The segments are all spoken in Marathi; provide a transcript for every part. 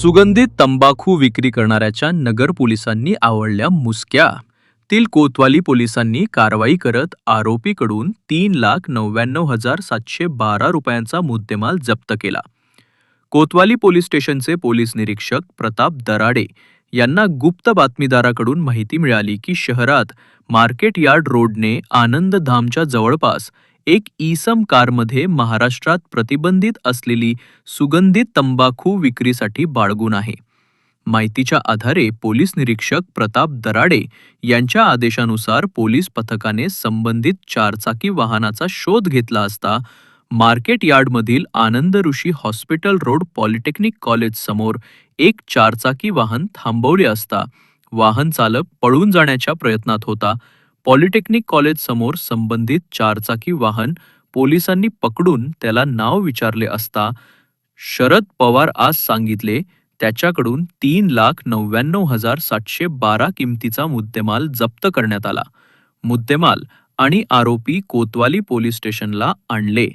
सुगंधित तंबाखू विक्री करणाऱ्याच्या नगर पोलिसांनी आवडल्या मुसक्या. तील कोतवाली पोलिसांनी कारवाई करत आरोपीकडून तीन लाख नव्याण्णव हजार सातशे बारा रुपयांचा मुद्देमाल जप्त केला. कोतवाली पोलीस स्टेशनचे पोलीस निरीक्षक प्रताप दराडे यांना गुप्त बातमीदाराकडून माहिती मिळाली की शहरात मार्केट यार्ड रोडने आनंदधामच्या जवळपास एक ईसम कारमध्ये महाराष्ट्रात प्रतिबंधित असलेली सुगंधित तंबाखू विक्रीसाठी बाळगून आहे. माहितीच्या आधारे पोलीस निरीक्षक प्रताप दराडे यांच्या आदेशानुसार पोलीस पथकाने संबंधित चारचाकी वाहनाचा शोध घेतला असता market यार्डमधील Anand Rishi hospital road polytechnic college समोर एक चारचाकी वाहन थांबवले असता वाहन चालक पळून जाण्याच्या प्रयत्नात होता. पॉलिटेक्निक कॉलेज समोर संबंधित चारचाकी वाहन पोलिसांनी पकडून त्याला नाव विचारले असता शरद पवार आज सांगितले त्याच्याकडून तीन लाख नव्याण्णव हजार सातशे बारा किमतीचा मुद्देमाल जप्त करण्यात आला. मुद्देमाल आणि आरोपी कोतवाली पोलीस स्टेशनला आणले.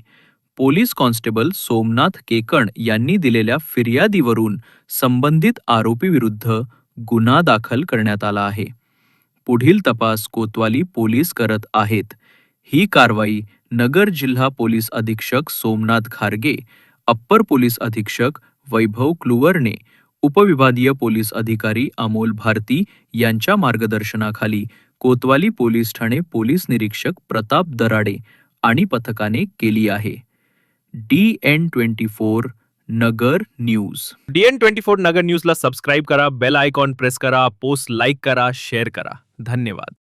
पोलीस कॉन्स्टेबल सोमनाथ केकण यांनी दिलेल्या फिर्यादीवरून संबंधित आरोपीविरुद्ध गुन्हा दाखल करण्यात आला आहे. पुढील तपास कोतवाली पोलीस करत आहेत. ही कारवाई नगर जिल्हा पोलीस अधीक्षक सोमनाथ खारगे अप्पर पोलीस अधीक्षक वैभव क्लुवरने उपविभागीय पोलीस अधिकारी अमोल भारती यांच्या मार्गदर्शनाखाली कोतवाली पोलीस ठाणे पोलीस निरीक्षक प्रताप दराडे आणि पथकाने केली आहे. D N twenty four Nagar news. DN twenty four Nagar न्यूजला सबस्क्राईब करा बेल आयकॉन प्रेस करा पोस्ट लाईक करा शेअर करा. धन्यवाद.